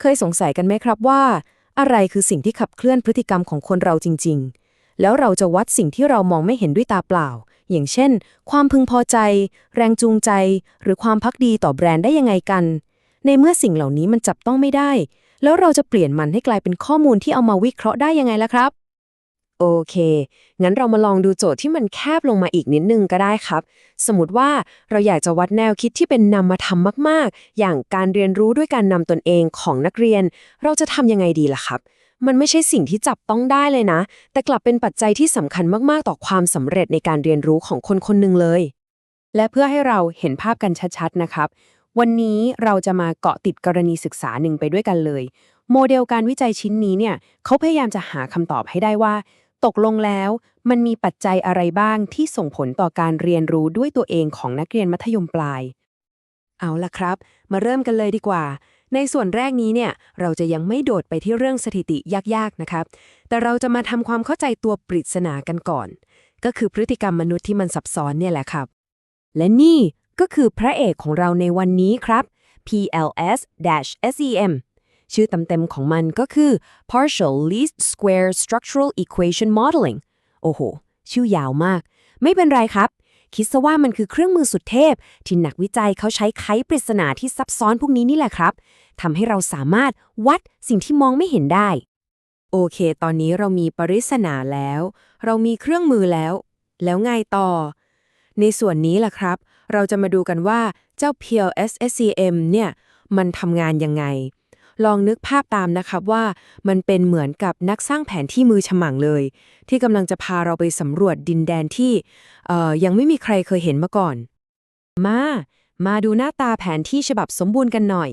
เคยสงสัยกันไหมครับว่า อะไรคือสิ่งที่ขับเคลื่อนพฤติกรรมของคนเราจริง ๆ แล้วเราจะวัดสิ่งที่เรามองไม่เห็นด้วยตาเปล่า อย่างเช่น ความพึงพอใจ แรงจูงใจ หรือความพักดีต่อแบรนด์ได้ยังไงกัน ในเมื่อสิ่งเหล่านี้มันจับต้องไม่ได้ แล้วเราจะเปลี่ยนมันให้กลายเป็นข้อมูลที่เอามาวิเคราะห์ได้ยังไงล่ะครับ โอเค งั้นเรามาลองดูโจทย์ที่มันแคบลงมาอีกนิดนึงก็ได้ครับ สมมติว่าเราอยากจะวัดแนวคิดที่เป็นนำมาทำมาก ๆ อย่างการเรียนรู้ด้วยการนำตนเองของนักเรียน เราจะทำยังไงดีล่ะครับ มันไม่ใช่สิ่งที่จับต้องได้เลยนะ แต่กลับเป็นปัจจัยที่สำคัญมาก ๆ ต่อความสำเร็จในการเรียนรู้ของคนคนหนึ่งเลย และเพื่อให้เราเห็นภาพกันชัด ๆ นะครับ วันนี้เราจะมาเกาะติดกรณีศึกษาหนึ่งไปด้วยกันเลย โมเดลการวิจัยชิ้นนี้เนี่ยเขาพยายามจะหาคำตอบให้ได้ว่า ตกลงแล้วมันมีปัจจัยอะไรบ้างที่ส่งผลต่อการเรียนรู้ด้วยตัวเองของนักเรียนมัธยมปลาย เอาล่ะครับ มาเริ่มกันเลยดีกว่า ในส่วนแรกนี้เนี่ย เราจะยังไม่โดดไปที่เรื่องสถิติยากๆนะครับ แต่เราจะมาทำความเข้าใจตัวปริศนากันก่อน ก็คือพฤติกรรมมนุษย์ที่มันซับซ้อนเนี่ยแหละครับ และนี่ก็คือพระเอกของเราในวันนี้ครับ PLS-SEM ชื่อเต็มๆของมันก็คือ Partial Least Square Structural Equation Modeling โอ้โห ชื่อยาวมาก ไม่เป็นไรครับ คิดซะว่ามันคือเครื่องมือสุดเทพ ที่นักวิจัยเขาใช้ไขปริศนาที่ซับซ้อนพวกนี้นี่แหละครับทำให้เราสามารถวัดสิ่งที่มองไม่เห็นได้ โอเค ตอนนี้เรามีปริศนาแล้ว เรามีเครื่องมือแล้ว แล้วไงต่อ ในส่วนนี้ล่ะครับ เราจะมาดูกันว่าเจ้า PLS-SCM เนี่ย มันทำงานยังไง ลองนึกภาพตามนะครับว่ามันเป็นเหมือนกับนักสร้างแผนที่มือฉมังเลย ที่กำลังจะพาเราไปสำรวจดินแดนที่ยังไม่มีใครเคยเห็นมาก่อน มา มาดูหน้าตาแผนที่ฉบับสมบูรณ์กันหน่อย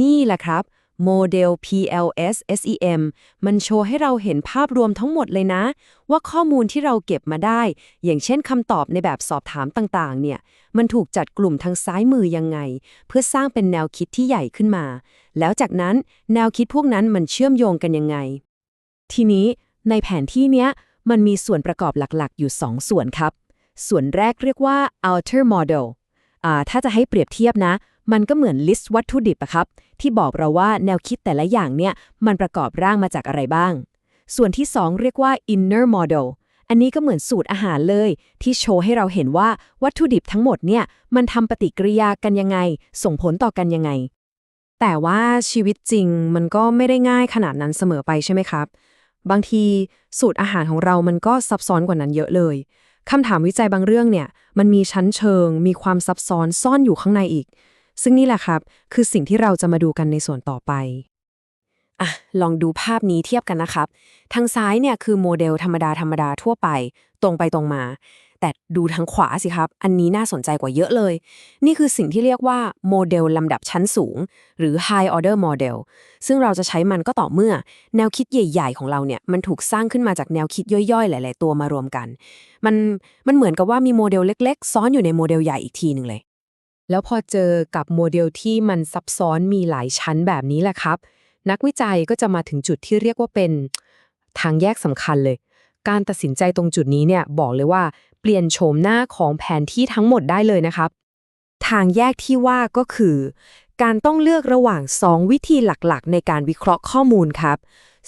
นี่แหละครับ โมเดล PLS SEM มันโชว์ให้เราเห็นภาพรวมทั้งหมดเลยนะ ว่าข้อมูลที่เราเก็บมาได้ อย่างเช่นคำตอบในแบบสอบถามต่างๆ เนี่ย มันถูกจัดกลุ่มทางซ้ายมือยังไง เพื่อสร้างเป็นแนวคิดที่ใหญ่ขึ้นมา แล้วจากนั้นแนวคิดพวกนั้นมันเชื่อมโยงกันยังไง ทีนี้ในแผนที่เนี้ยมันมีส่วนประกอบหลักๆ อยู่ 2ส่วนครับ ส่วนแรกเรียกว่า outer model อ่าถ้าจะให้เปรียบเทียบนะ มันก็เหมือน list วัตถุดิบอะครับ ที่บอกเราว่าแนวคิดแต่ละอย่างเนี่ย มันประกอบร่างมาจากอะไรบ้าง ส่วนที่ 2 เรียกว่า inner model อันนี้ก็เหมือนสูตรอาหารเลย ที่โชว์ให้เราเห็นว่าวัตถุดิบทั้งหมดเนี่ย มันทำปฏิกิริยากันยังไง ส่งผลต่อกันยังไง แต่ว่าชีวิตจริงมันก็ไม่ได้ง่ายขนาดนั้นเสมอไปใช่ไหมครับ บางทีสูตรอาหารของเรามันก็ซับซ้อนกว่านั้นเยอะเลยคำถามวิจัยบางเรื่องเนี่ย มันมีชั้นเชิง มีความซับซ้อนซ่อนอยู่ข้างในอีก ซึ่งนี่แหละครับ คือสิ่งที่เราจะมาดูกันในส่วนต่อไปอะลองดูภาพนี้เทียบกันนะครับ ทางซ้ายเนี่ยคือโมเดลธรรมดาธรรมดาทั่วไป ตรงไปตรงมา แต่ดูทางขวาสิครับ อันนี้น่าสนใจกว่าเยอะเลย นี่คือสิ่งที่เรียกว่าโมเดลลำดับชั้นสูง หรือ high order model ซึ่งเราจะใช้มันก็ต่อเมื่อ แนวคิดใหญ่ ๆ ของเราเนี่ยมันถูกสร้างขึ้นมาจากแนวคิดย่อยๆ หลาย ๆ ตัวมารวมกัน มันมันเหมือนกับว่ามีโมเดลเล็ก ๆ ซ้อนอยู่ในโมเดลใหญ่อีกทีหนึ่งเลย แล้วพอเจอกับโมเดลที่มันซับซ้อนมีหลายชั้นแบบนี้แหละครับ นักวิจัยก็จะมาถึงจุดที่เรียกว่าเป็นทางแยกสำคัญเลย การตัดสินใจตรงจุดนี้เนี่ยบอกเลยว่าเปลี่ยนโฉมหน้าของแผนที่ทั้งหมดได้เลยนะครับ ทางแยกที่ว่าก็คือ การต้องเลือกระหว่าง 2 วิธีหลักๆ ในการวิเคราะห์ข้อมูลครับ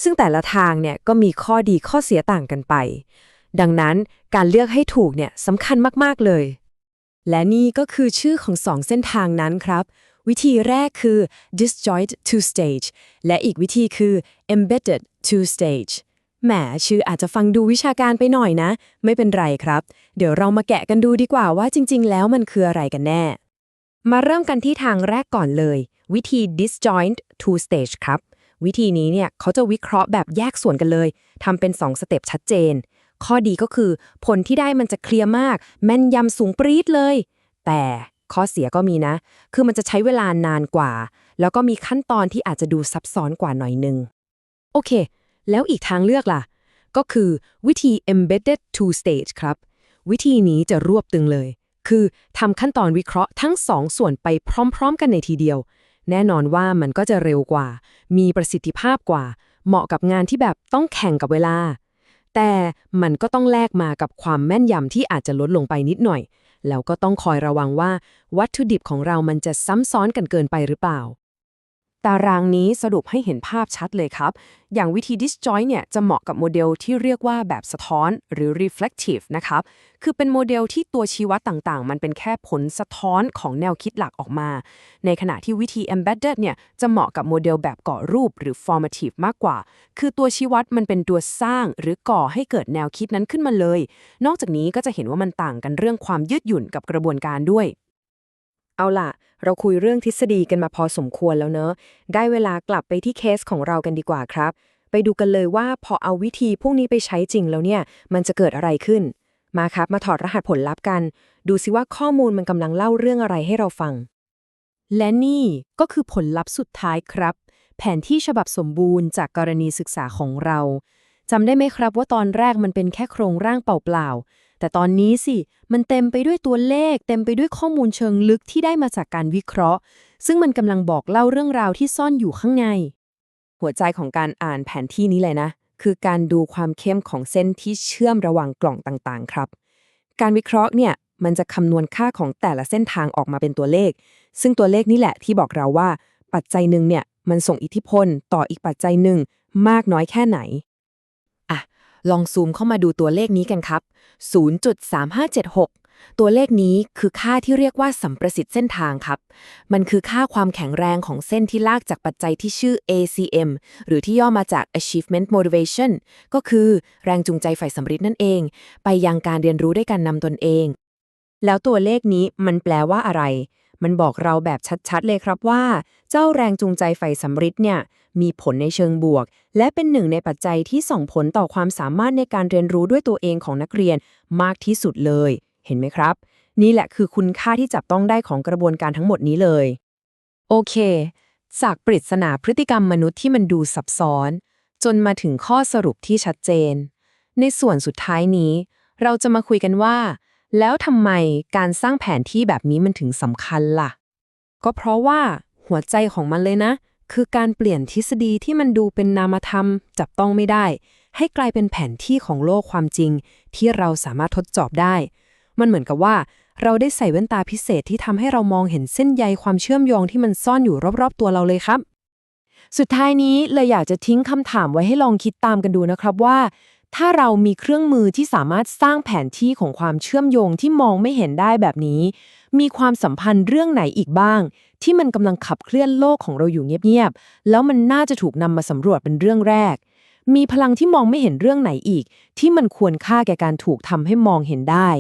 ซึ่งแต่ละทางเนี่ยก็มีข้อดีข้อเสียต่างกันไป ดังนั้นการเลือกให้ถูกเนี่ยสำคัญมากๆเลย และนี่ก็คือชื่อของสองเส้นทางนั้นครับ วิธีแรกคือ disjoint two stage และอีกวิธีคือ embedded two stage แหมชื่ออาจจะฟังดูวิชาการไปหน่อยนะ ไม่เป็นไรครับ เดี๋ยวเรามาแกะกันดูดีกว่าว่าจริง ๆ แล้วมันคืออะไรกันแน่ มาเริ่มกันที่ทางแรกก่อนเลย วิธี disjoint two stage ครับ วิธีนี้เนี่ยเขาจะวิเคราะห์แบบแยกส่วนกันเลยทำเป็น 2 สเต็ปชัดเจน ข้อดีก็คือ ผลที่ได้มันจะเคลียร์มาก แม่นยำสูงปรี๊ดเลย แต่ข้อเสียก็มีนะ คือมันจะใช้เวลานานกว่า แล้วก็มีขั้นตอนที่อาจจะดูซับซ้อนกว่าหน่อยนึง โอเค แล้วอีกทางเลือกล่ะ ก็คือวิธี embedded two stage ครับ วิธีนี้จะรวบตึงเลย คือทำขั้นตอนวิเคราะห์ทั้งสองส่วนไปพร้อม ๆ กันในทีเดียว แน่นอนว่ามันก็จะเร็วกว่า มีประสิทธิภาพกว่า เหมาะกับงานที่แบบต้องแข่งกับเวลา แต่มันก็ต้องแลกมากับความแม่นยำที่อาจจะลดลงไปนิดหน่อย แล้วก็ต้องคอยระวังว่าวัตถุดิบของเรามันจะซ้ำซ้อนกันเกินไปหรือเปล่า ตารางนี้สรุปให้เห็นภาพชัดเลยครับ อย่างวิธี disjoint เนี่ยจะเหมาะกับโมเดลที่เรียกว่าแบบสะท้อนหรือ reflective นะครับ คือเป็นโมเดลที่ตัวชี้วัดต่างๆ มันเป็นแค่ผลสะท้อนของแนวคิดหลักออกมา ในขณะที่วิธี embedded เนี่ยจะเหมาะกับโมเดลแบบก่อรูปหรือ formative มากกว่า คือตัวชี้วัดมันเป็นตัวสร้างหรือก่อให้เกิดแนวคิดนั้นขึ้นมาเลย นอกจากนี้ก็จะเห็นว่ามันต่างกันเรื่องความยืดหยุ่นกับกระบวนการด้วย เอาล่ะ เราคุยเรื่องทฤษฎีกันมาพอสมควรแล้วเนอะ ได้เวลากลับไปที่เคสของเรากันดีกว่าครับ ไปดูกันเลยว่าพอเอาวิธีพวกนี้ไปใช้จริงแล้วเนี่ย มันจะเกิดอะไรขึ้น มาครับ มาถอดรหัสผลลัพธ์กัน ดูซิว่าข้อมูลมันกำลังเล่าเรื่องอะไรให้เราฟัง และนี่ก็คือผลลัพธ์สุดท้ายครับ แผนที่ฉบับสมบูรณ์จากกรณีศึกษาของเราจำได้ไหมครับว่าตอนแรกมันเป็นแค่โครงร่างเปล่าๆ แต่ตอนนี้สิ มันเต็มไปด้วยตัวเลข เต็มไปด้วยข้อมูลเชิงลึกที่ได้มาจากการวิเคราะห์ ซึ่งมันกำลังบอกเล่าเรื่องราวที่ซ่อนอยู่ข้างใน หัวใจของการอ่านแผนที่นี้เลยนะ คือการดูความเข้มของเส้นที่เชื่อมระหว่างกล่องต่างๆ ครับ การวิเคราะห์เนี่ยมันจะคำนวณค่าของแต่ละเส้นทางออกมาเป็นตัวเลข ซึ่งตัวเลขนี่แหละที่บอกเราว่า ปัจจัยหนึ่งเนี่ยมันส่งอิทธิพลต่ออีกปัจจัยหนึ่งมากน้อยแค่ไหน ลองซูมเข้ามาดูตัวเลขนี้กันครับ 0.3576 ตัวเลขนี้คือค่าที่เรียกว่าสัมประสิทธิ์เส้นทางครับ มันคือค่าความแข็งแรงของเส้นที่ลากจากปัจจัยที่ชื่อ ACM หรือที่ย่อมาจาก Achievement Motivation ก็คือแรงจูงใจฝ่ายสำริดนั่นเอง ไปยังการเรียนรู้ด้วยการนำตนเอง แล้วตัวเลขนี้มันแปลว่าอะไร มันบอกเราแบบชัดๆเลยครับว่า เจ้าแรงจูงใจไฟสำริดเนี่ยมีผลในเชิงบวก และเป็นหนึ่งในปัจจัยที่ส่งผลต่อความสามารถในการเรียนรู้ด้วยตัวเองของนักเรียนมากที่สุดเลย เห็นไหมครับ นี่แหละคือคุณค่าที่จับต้องได้ของกระบวนการทั้งหมดนี้เลย โอเค จากปริศนาพฤติกรรมมนุษย์ที่มันดูซับซ้อน จนมาถึงข้อสรุปที่ชัดเจน ในส่วนสุดท้ายนี้ เราจะมาคุยกันว่า แล้วทำไมการสร้างแผนที่แบบนี้มันถึงสำคัญล่ะ ก็เพราะว่าหัวใจของมันเลยนะ คือการเปลี่ยนทฤษฎีที่มันดูเป็นนามธรรม จับต้องไม่ได้ ให้กลายเป็นแผนที่ของโลกความจริง ที่เราสามารถทดสอบได้ มันเหมือนกับว่า เราได้ใส่แว่นตาพิเศษที่ทำให้เรามองเห็นเส้นใยความเชื่อมโยงที่มันซ่อนอยู่รอบๆตัวเราเลยครับ สุดท้ายนี้เลยอยากจะทิ้งคำถามไว้ให้ลองคิดตามกันดูนะครับว่า ถ้าเรามีเครื่องมือที่สามารถสร้างแผนที่ของความเชื่อมโยงที่มองไม่เห็นได้แบบนี้ มีความสัมพันธ์เรื่องไหนอีกบ้าง ที่มันกำลังขับเคลื่อนโลกของเราอยู่เงียบๆ แล้วมันน่าจะถูกนำมาสำรวจเป็นเรื่องแรก มีพลังที่มองไม่เห็นเรื่องไหนอีก ที่มันควรค่าแก่การถูกทำให้มองเห็นได้